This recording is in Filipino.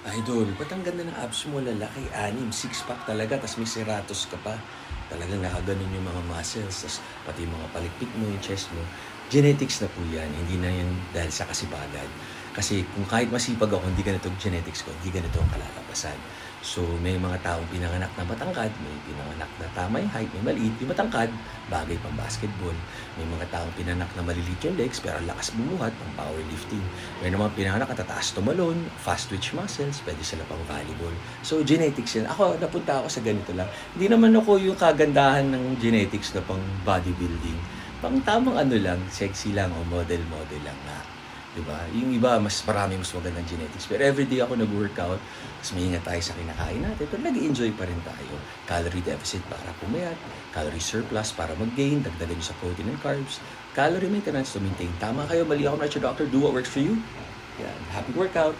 Idol, ba't ang ganda ng abs mo? Lalaki, anim, six-pack talaga, tas may serratos ka pa. Talagang nakaganon yung mga muscles, tas pati yung mga palikpik mo, yung chest mo. Genetics na po yan, hindi na yan dahil sa kasipagan. Kasi kung kahit masipag ako, hindi ganito ang genetics ko, hindi ganito ang kalalabasan. So, may mga taong pinanganak na matangkad, may pinanganak na tama yung height, may maliit, yung matangkad, bagay pang basketball. May mga taong pinanganak na maliliit yung legs, pero ang lakas bumuhat, pang powerlifting. May naman pinanganak na tataas tumalon, fast twitch muscles, pwede sila pang volleyball. So, genetics yan. Ako, napunta ako sa ganito lang. Hindi naman ako yung kagandahan ng genetics na pang bodybuilding. Pang tamang ano lang, sexy lang o model-model lang nga. Diba? Yung iba, mas marami mas magandang genetics. Pero everyday ako nag-workout, mas maingat tayo sa kinakain natin, pero nag-enjoy pa rin tayo. Calorie deficit para pumayat, calorie surplus para mag-gain, dagdagan nyo sa protein and carbs, calorie maintenance to maintain. Tama kayo, mali ako na your doctor, do what works for you. Yan. Happy workout!